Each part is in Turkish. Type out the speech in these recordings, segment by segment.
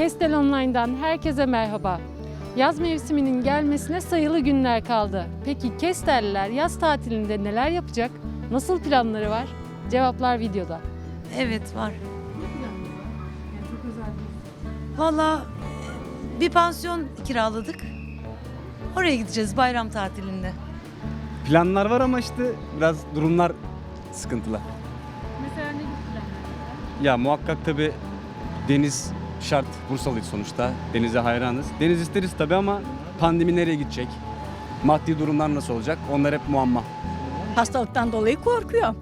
Kestel Online'dan herkese merhaba. Yaz mevsiminin gelmesine sayılı günler kaldı. Peki Kestelliler yaz tatilinde neler yapacak? Nasıl planları var? Cevaplar videoda. Evet var. Valla bir pansiyon kiraladık. Oraya gideceğiz bayram tatilinde. Planlar var ama işte biraz durumlar sıkıntılı. Mesela ne gibi planlar Ya muhakkak tabi deniz şart. Bursalıyız sonuçta. Denize hayranız. Deniz isteriz tabi ama pandemi nereye gidecek? Maddi durumlar nasıl olacak? Onlar hep muamma. Hastalıktan dolayı korkuyorum.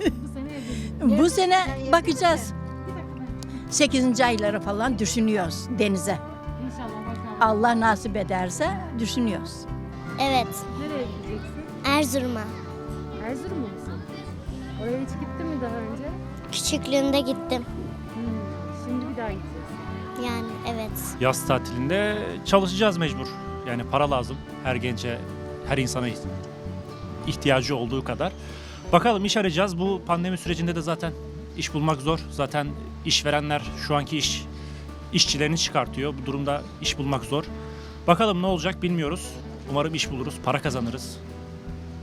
Bu sene evlilik. Bu sene bakacağız. 8. ayları falan düşünüyoruz denize. İnşallah bakalım. Allah nasip ederse düşünüyoruz. Evet, Nereye gideceksin? Erzurum'a. Erzurum musun? Oraya hiç gittin mi daha önce? Küçüklüğümde gittim. Hmm, Şimdi bir daha gideceğiz. Yani evet. Yaz tatilinde çalışacağız mecbur. Yani para lazım her gence, her insana ihtiyacı olduğu kadar. Bakalım iş arayacağız. Bu pandemi sürecinde de zaten iş bulmak zor. Zaten işverenler şu anki iş işçilerini çıkartıyor. Bu durumda iş bulmak zor. Bakalım ne olacak bilmiyoruz. Umarım iş buluruz, para kazanırız.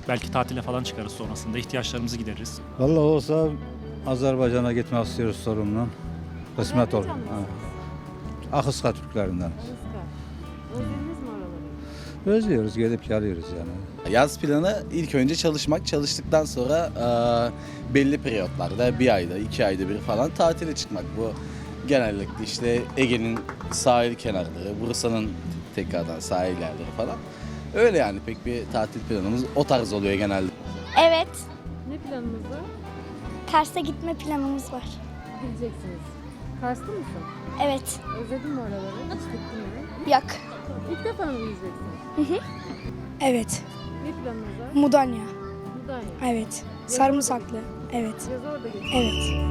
Belki tatile falan çıkarız sonrasında. ihtiyaçlarımızı gideririz. Vallahi olsa Azerbaycan'a gitmek istiyoruz sorunla. Kısmet olur. Ha. Akıska oraları? Özlüyoruz, gelip geliyoruz yani. Yaz planı ilk önce çalışmak. Çalıştıktan sonra e, belli periyotlarda bir ayda, iki ayda bir falan tatile çıkmak. Bu genellikle işte Ege'nin sahil kenarları, Bursa'nın tekrardan sahil yerleri falan. Öyle yani pek bir tatil planımız o tarz oluyor genelde. Evet, Ne planınız var? Kars'a gitme planımız var. Gideceksiniz. Kars'ta mısın? Evet, Özledin mi oraları? Hiç gittin mi? yok. İlk defa mı gideceksin? Evet. Ne planınız var? Mudanya. Mudanya. Evet. Sarımsaklı. Evet. Yaz orada geçecek. Evet.